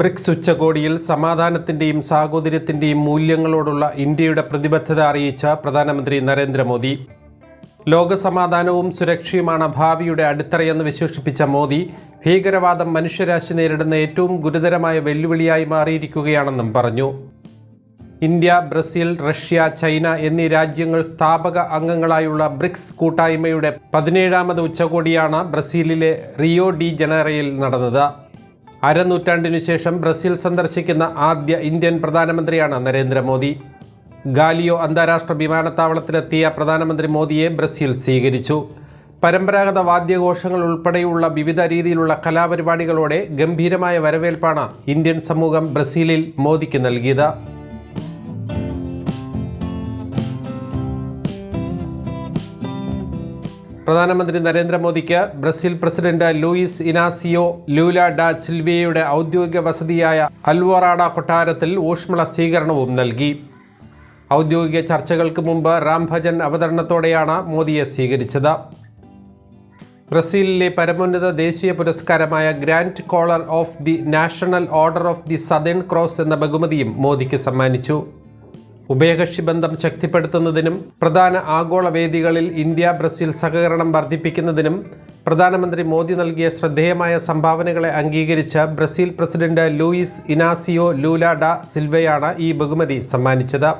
BRICS ഉച്ചകോടിയിൽ സമാധാനത്തിന്റെയും സാഹോദര്യത്തിന്റെയും മൂല്യങ്ങളോടുള്ള ഇന്ത്യയുടെ പ്രതിബദ്ധത അറിയിച്ച പ്രധാനമന്ത്രി നരേന്ദ്രമോദി. ലോകസമാധാനവും സുരക്ഷയുമാണ് ഭാവിയുടെ അടിത്തറയെന്ന് വിശേഷിപ്പിച്ച മോദി ഭീകരവാദം മനുഷ്യരാശി നേരിടുന്ന ഏറ്റവും ഗുരുതരമായ വെല്ലുവിളിയായി മാറിയിരിക്കുകയാണെന്നും പറഞ്ഞു. ഇന്ത്യ ബ്രസീൽ റഷ്യ ചൈന എന്നീ രാജ്യങ്ങൾ സ്ഥാപക അംഗങ്ങളായുള്ള ബ്രിക്സ് കൂട്ടായ്മയുടെ പതിനേഴാമത് ഉച്ചകോടിയാണ് ബ്രസീലിലെ റിയോ ഡി ജനറയിൽ നടന്നത്. അരനൂറ്റാണ്ടിനു ശേഷം ബ്രസീൽ സന്ദർശിക്കുന്ന ആദ്യ ഇന്ത്യൻ പ്രധാനമന്ത്രിയാണ് നരേന്ദ്രമോദി. ഗാലിയോ അന്താരാഷ്ട്ര വിമാനത്താവളത്തിലെത്തിയ പ്രധാനമന്ത്രി മോദിയെ ബ്രസീൽ സ്വീകരിച്ചു. പരമ്പരാഗത വാദ്യഘോഷങ്ങൾ ഉൾപ്പെടെയുള്ള വിവിധ രീതിയിലുള്ള കലാപരിപാടികളോടെ ഗംഭീരമായ വരവേൽപ്പാണ് ഇന്ത്യൻ സമൂഹം ബ്രസീലിൽ മോദിക്ക് നൽകിയത്. പ്രധാനമന്ത്രി നരേന്ദ്രമോദിക്ക് Brazil president Luiz Inacio Lula da സിൽവിയയുടെ ഔദ്യോഗിക വസതിയായ അൽവറാഡ കൊട്ടാരത്തിൽ ഊഷ്മള സ്വീകരണവും നൽകി. ഔദ്യോഗിക ചർച്ചകൾക്ക് മുമ്പ് രാംഭജൻ അവതരണത്തോടെയാണ് മോദിയെ സ്വീകരിച്ചത്. ബ്രസീലിലെ പരമോന്നത ദേശീയ പുരസ്കാരമായ grand collar of the national order of the southern cross എന്ന ബഹുമതിയും മോദിക്ക് സമ്മാനിച്ചു. ഉഭയകക്ഷി ബന്ധം ശക്തിപ്പെടുത്തുന്നതിനും പ്രധാന ആഗോള വേദികളിൽ ഇന്ത്യ ബ്രസീൽ സഹകരണം വർദ്ധിപ്പിക്കുന്നതിനും പ്രധാനമന്ത്രി മോദി നൽകിയ ശ്രദ്ധേയമായ സംഭാവനകളെ അംഗീകരിച്ച Brazil president Luiz Inacio Lula da സിൽവയാണ് ഈ ബഹുമതി സമ്മാനിച്ചത്.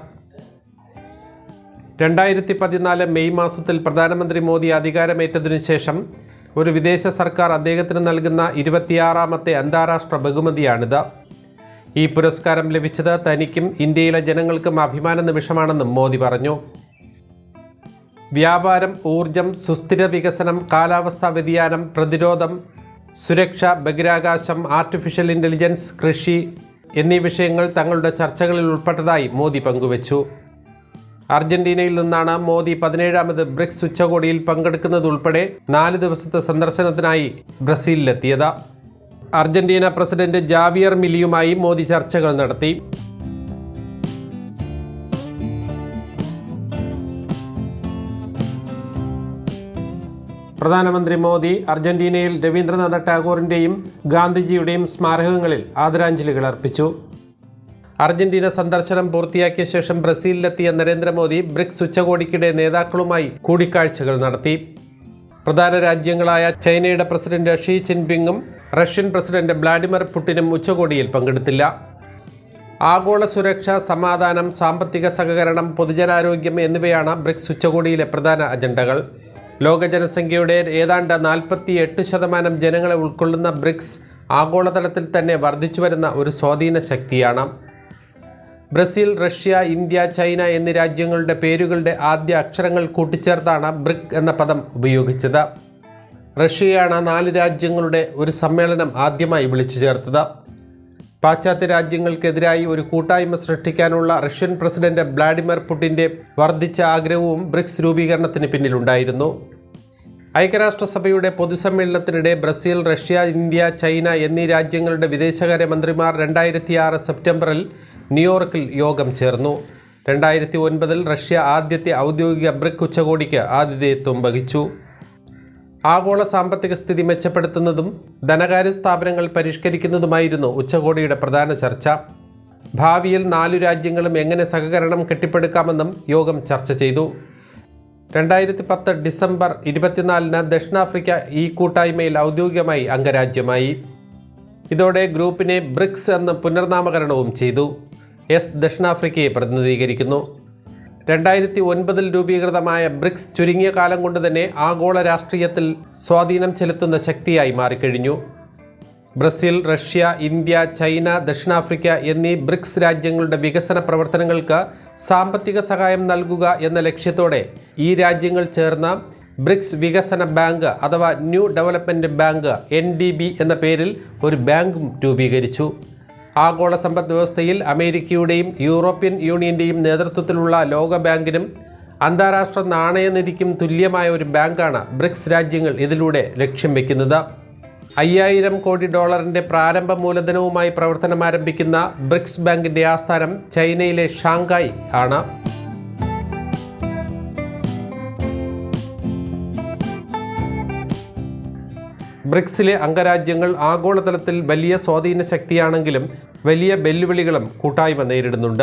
രണ്ടായിരത്തി പതിനാല് മെയ് മാസത്തിൽ പ്രധാനമന്ത്രി മോദി അധികാരമേറ്റതിനു ശേഷം ഒരു വിദേശ സർക്കാർ അദ്ദേഹത്തിന് നൽകുന്ന ഇരുപത്തിയാറാമത്തെ അന്താരാഷ്ട്ര ബഹുമതിയാണിത്. ഈ പുരസ്കാരം ലഭിച്ചത് തനിക്കും ഇന്ത്യയിലെ ജനങ്ങൾക്കും അഭിമാന നിമിഷമാണെന്നും മോദി പറഞ്ഞു. വ്യാപാരം ഊർജം സുസ്ഥിര വികസനം കാലാവസ്ഥാ വ്യതിയാനം പ്രതിരോധം സുരക്ഷ ബഹിരാകാശം ആർട്ടിഫിഷ്യൽ ഇന്റലിജൻസ് കൃഷി എന്നീ വിഷയങ്ങൾ തങ്ങളുടെ ചർച്ചകളിൽ ഉൾപ്പെട്ടതായി മോദി പങ്കുവച്ചു. അർജന്റീനയിൽ നിന്നാണ് മോദി പതിനേഴാമത് ബ്രിക്സ് ഉച്ചകോടിയിൽ പങ്കെടുക്കുന്നതുൾപ്പെടെ നാല് ദിവസത്തെ സന്ദർശനത്തിനായി ബ്രസീലിലെത്തിയത്. അർജന്റീന പ്രസിഡന്റ് ജാവിയർ മിലിയുമായി മോദി ചർച്ചകൾ നടത്തി. പ്രധാനമന്ത്രി മോദി അർജന്റീനയിൽ രവീന്ദ്രനാഥ ടാഗോറിന്റെയും ഗാന്ധിജിയുടെയും സ്മാരകങ്ങളിൽ ആദരാഞ്ജലികൾ അർപ്പിച്ചു. അർജന്റീന സന്ദർശനം പൂർത്തിയാക്കിയ ശേഷം ബ്രസീലിലെത്തിയ നരേന്ദ്രമോദി ബ്രിക്സ് ഉച്ചകോടിക്കിടെ നേതാക്കളുമായി കൂടിക്കാഴ്ചകൾ നടത്തി. പ്രധാന രാജ്യങ്ങളായ ചൈനയുടെ പ്രസിഡന്റ് ഷീ ജിൻപിങ്ങും റഷ്യൻ പ്രസിഡന്റ് വ്ളാഡിമിർ പുടിനും ഉച്ചകോടിയിൽ പങ്കെടുത്തില്ല. ആഗോള സുരക്ഷ സമാധാനം സാമ്പത്തിക സഹകരണം പൊതുജനാരോഗ്യം എന്നിവയാണ് ബ്രിക്സ് ഉച്ചകോടിയിലെ പ്രധാന അജണ്ടകൾ. ലോക ജനസംഖ്യയുടെ ഏതാണ്ട് നാൽപ്പത്തി എട്ട് ശതമാനം ജനങ്ങളെ ഉൾക്കൊള്ളുന്ന ബ്രിക്സ് ആഗോളതലത്തിൽ തന്നെ വർദ്ധിച്ചു വരുന്ന ഒരു സ്വാധീന ശക്തിയാണ്. ബ്രസീൽ റഷ്യ ഇന്ത്യ ചൈന എന്നീ രാജ്യങ്ങളുടെ പേരുകളുടെ ആദ്യ അക്ഷരങ്ങൾ കൂട്ടിച്ചേർത്താണ് ബ്രിക് എന്ന പദം ഉപയോഗിച്ചത്. റഷ്യയാണ് നാല് രാജ്യങ്ങളുടെ ഒരു സമ്മേളനം ആദ്യമായി വിളിച്ചു ചേർത്തത്. പാശ്ചാത്യ രാജ്യങ്ങൾക്കെതിരായി ഒരു കൂട്ടായ്മ സൃഷ്ടിക്കാനുള്ള റഷ്യൻ പ്രസിഡന്റ് വ്ളാഡിമിർ പുടിന്റെ വർദ്ധിച്ച ആഗ്രഹവും ബ്രിക്സ് രൂപീകരണത്തിന് പിന്നിലുണ്ടായിരുന്നു. ഐക്യരാഷ്ട്രസഭയുടെ പൊതുസമ്മേളനത്തിനിടെ ബ്രസീൽ റഷ്യ ഇന്ത്യ ചൈന എന്നീ രാജ്യങ്ങളുടെ വിദേശകാര്യ മന്ത്രിമാർ രണ്ടായിരത്തി ആറ് സെപ്റ്റംബറിൽ ന്യൂയോർക്കിൽ യോഗം ചേർന്നു. രണ്ടായിരത്തി ഒൻപതിൽ റഷ്യ ആദ്യത്തെ ഔദ്യോഗിക ബ്രിക് ഉച്ചകോടിക്ക് ആതിഥേയത്വം വഹിച്ചു. ആഗോള സാമ്പത്തിക സ്ഥിതി മെച്ചപ്പെടുത്തുന്നതും ധനകാര്യ സ്ഥാപനങ്ങൾ പരിഷ്കരിക്കുന്നതുമായിരുന്നു ഉച്ചകോടിയുടെ പ്രധാന ചർച്ച. ഭാവിയിൽ നാലു രാജ്യങ്ങളും എങ്ങനെ സഹകരണം കെട്ടിപ്പടുക്കാമെന്നും യോഗം ചർച്ച ചെയ്തു. രണ്ടായിരത്തി പത്ത് ഡിസംബർ ഇരുപത്തിനാലിന് ദക്ഷിണാഫ്രിക്ക ഈ കൂട്ടായ്മയിൽ ഔദ്യോഗികമായി അംഗരാജ്യമായി. ഇതോടെ ഗ്രൂപ്പിനെ ബ്രിക്സ് എന്ന് പുനർനാമകരണവും ചെയ്തു. എസ് ദക്ഷിണാഫ്രിക്കയെ പ്രതിനിധീകരിക്കുന്നു. രണ്ടായിരത്തി ഒൻപതിൽ രൂപീകൃതമായ ബ്രിക്സ് ചുരുങ്ങിയ കാലം കൊണ്ട് തന്നെ ആഗോള രാഷ്ട്രീയത്തിൽ സ്വാധീനം ചെലുത്തുന്ന ശക്തിയായി മാറിക്കഴിഞ്ഞു. ബ്രസീൽ റഷ്യ ഇന്ത്യ ചൈന ദക്ഷിണാഫ്രിക്ക എന്നീ ബ്രിക്സ് രാജ്യങ്ങളുടെ വികസന പ്രവർത്തനങ്ങൾക്ക് സാമ്പത്തിക സഹായം നൽകുക എന്ന ലക്ഷ്യത്തോടെ ഈ രാജ്യങ്ങൾ ചേർന്ന ബ്രിക്സ് വികസന ബാങ്ക് അഥവാ ന്യൂ ഡെവലപ്മെന്റ് ബാങ്ക് എൻ എന്ന പേരിൽ ഒരു ബാങ്കും രൂപീകരിച്ചു. ആഗോള സമ്പദ് വ്യവസ്ഥയിൽ അമേരിക്കയുടെയും യൂറോപ്യൻ യൂണിയന്റെയും നേതൃത്വത്തിലുള്ള ലോകബാങ്കിനും അന്താരാഷ്ട്ര നാണയനിധിക്കും തുല്യമായ ഒരു ബാങ്കാണ് ബ്രിക്സ് രാജ്യങ്ങൾ ഇതിലൂടെ ലക്ഷ്യം വയ്ക്കുന്നത് അയ്യായിരം കോടി ഡോളറിന്റെ പ്രാരംഭ മൂലധനവുമായി പ്രവർത്തനം ആരംഭിക്കുന്ന ബ്രിക്സ് ബാങ്കിന്റെ ആസ്ഥാനം ചൈനയിലെ ഷാങ്കായ് ആണ്. ബ്രിക്സിലെ അംഗരാജ്യങ്ങൾ ആഗോളതലത്തിൽ വലിയ സ്വാധീന ശക്തിയാണെങ്കിലും വലിയ വെല്ലുവിളികളും കൂട്ടായ്മ നേരിടുന്നുണ്ട്.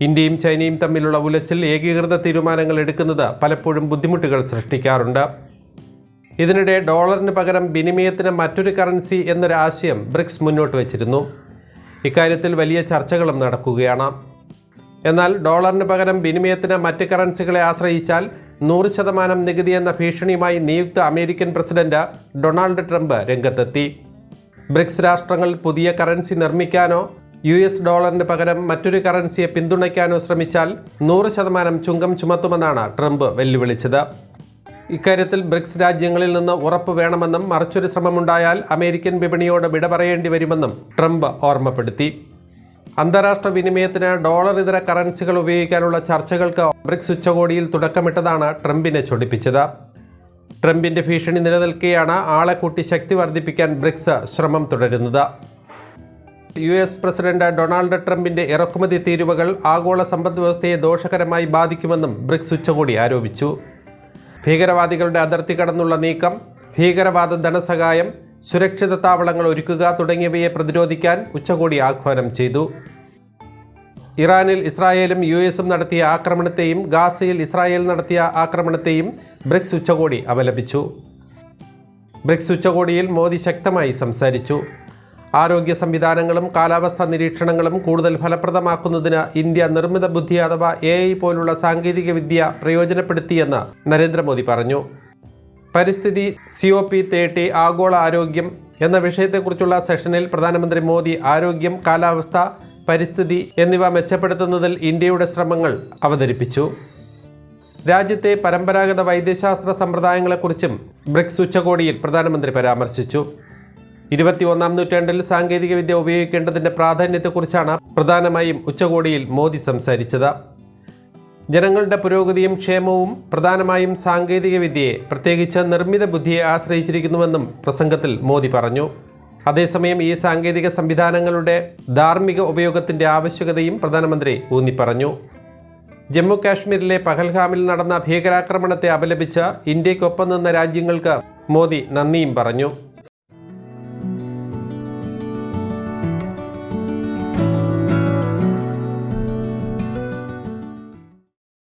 ഇന്ത്യയും ചൈനയും തമ്മിലുള്ള ഉലച്ചിൽ ഏകീകൃത തീരുമാനങ്ങൾ എടുക്കുന്നത് പലപ്പോഴും ബുദ്ധിമുട്ടുകൾ സൃഷ്ടിക്കാറുണ്ട്. ഇതിനിടെ ഡോളറിന് പകരം വിനിമയത്തിന് മറ്റൊരു കറൻസി എന്നൊരു ആശയം ബ്രിക്സ് മുന്നോട്ട് വച്ചിരുന്നു. ഇക്കാര്യത്തിൽ വലിയ ചർച്ചകളും നടക്കുകയാണ്. എന്നാൽ ഡോളറിന് പകരം വിനിമയത്തിന് മറ്റ് കറൻസികളെ ആശ്രയിച്ചാൽ നൂറ് ശതമാനം നികുതി എന്ന ഭീഷണിയുമായി നിയുക്ത അമേരിക്കൻ പ്രസിഡന്റ് ഡൊണാൾഡ് ട്രംപ് രംഗത്തെത്തി. ബ്രിക്സ് രാഷ്ട്രങ്ങൾ പുതിയ കറൻസി നിർമ്മിക്കാനോ യു എസ് ഡോളറിന് പകരം മറ്റൊരു കറൻസിയെ പിന്തുണയ്ക്കാനോ ശ്രമിച്ചാൽ നൂറ് ശതമാനം ചുങ്കം ചുമത്തുമെന്നാണ് ട്രംപ് വെല്ലുവിളിച്ചത്. ഇക്കാര്യത്തിൽ ബ്രിക്സ് രാജ്യങ്ങളിൽ നിന്ന് ഉറപ്പ് വേണമെന്നും മറിച്ചൊരു ശ്രമമുണ്ടായാൽ അമേരിക്കൻ വിപണിയോട് വിട പറയേണ്ടി വരുമെന്നും ട്രംപ് ഓർമ്മപ്പെടുത്തി. അന്താരാഷ്ട്ര വിനിമയത്തിന് ഡോളർ ഇതര കറൻസികൾ ഉപയോഗിക്കാനുള്ള ചർച്ചകൾക്ക് ബ്രിക്സ് ഉച്ചകോടിയിൽ തുടക്കമിട്ടതാണ് ട്രംപിനെ ചൊടിപ്പിച്ചത്. ട്രംപിന്റെ ഭീഷണി നിലനിൽക്കെയാണ് ആളെ കൂട്ടി ശക്തി വർദ്ധിപ്പിക്കാൻ ബ്രിക്സ് ശ്രമം തുടരുന്നത്. യു എസ് പ്രസിഡന്റ് ഡൊണാൾഡ് ട്രംപിന്റെ ഇറക്കുമതി തീരുവകൾ ആഗോള സമ്പദ് വ്യവസ്ഥയെ ദോഷകരമായി ബാധിക്കുമെന്നും ബ്രിക്സ് ഉച്ചകോടി ആരോപിച്ചു. ഭീകരവാദികളുടെ അതിർത്തി കടന്നുള്ള നീക്കം ഭീകരവാദ ധനസഹായം സുരക്ഷിത താവളങ്ങൾ ഒരുക്കുക തുടങ്ങിയവയെ പ്രതിരോധിക്കാൻ ഉച്ചകോടി ആഹ്വാനം ചെയ്തു. ഇറാനിൽ ഇസ്രായേലും യു എസും നടത്തിയ ആക്രമണത്തെയും ഗാസയിൽ ഇസ്രായേൽ നടത്തിയ ആക്രമണത്തെയും ബ്രിക്സ് ഉച്ചകോടി അപലപിച്ചു. ബ്രിക്സ് ഉച്ചകോടിയിൽ മോദി ശക്തമായി സംസാരിച്ചു. ആരോഗ്യ സംവിധാനങ്ങളും കാലാവസ്ഥാ നിരീക്ഷണങ്ങളും കൂടുതൽ ഫലപ്രദമാക്കുന്നതിന് ഇന്ത്യ നിർമ്മിത ബുദ്ധി അഥവാ എ പോലുള്ള സാങ്കേതിക വിദ്യ പ്രയോജനപ്പെടുത്തിയെന്ന് നരേന്ദ്രമോദി പറഞ്ഞു. പരിസ്ഥിതി സി ഒ പി തേട്ടി ആഗോള ആരോഗ്യം എന്ന വിഷയത്തെക്കുറിച്ചുള്ള സെഷനിൽ പ്രധാനമന്ത്രി മോദി ആരോഗ്യം കാലാവസ്ഥ പരിസ്ഥിതി എന്നിവ മെച്ചപ്പെടുത്തുന്നതിൽ ഇന്ത്യയുടെ ശ്രമങ്ങൾ അവതരിപ്പിച്ചു. രാജ്യത്തെ പരമ്പരാഗത വൈദ്യശാസ്ത്ര സമ്പ്രദായങ്ങളെക്കുറിച്ചും ബ്രിക്സ് ഉച്ചകോടിയിൽ പ്രധാനമന്ത്രി പരാമർശിച്ചു. ഇരുപത്തിയൊന്നാം നൂറ്റാണ്ടിൽ സാങ്കേതികവിദ്യ ഉപയോഗിക്കേണ്ടതിന്റെ പ്രാധാന്യത്തെക്കുറിച്ചാണ് പ്രധാനമായും ഉച്ചകോടിയിൽ മോദി സംസാരിച്ചത്. ജനങ്ങളുടെ പുരോഗതിയും ക്ഷേമവും പ്രധാനമായും സാങ്കേതികവിദ്യയെ പ്രത്യേകിച്ച് നിർമ്മിത ബുദ്ധിയെ ആശ്രയിച്ചിരിക്കുന്നുവെന്നും പ്രസംഗത്തിൽ മോദി പറഞ്ഞു. അതേസമയം ഈ സാങ്കേതിക സംവിധാനങ്ങളുടെ ധാർമ്മിക ഉപയോഗത്തിന്റെ ആവശ്യകതയും പ്രധാനമന്ത്രി ഊന്നിപ്പറഞ്ഞു ജമ്മു കാശ്മീരിലെ പഹൽഗാമിൽ നടന്ന ഭീകരാക്രമണത്തെ അപലപിച്ച ഇന്ത്യക്കൊപ്പം നിന്ന രാജ്യങ്ങൾക്ക് മോദി നന്ദിയും പറഞ്ഞു.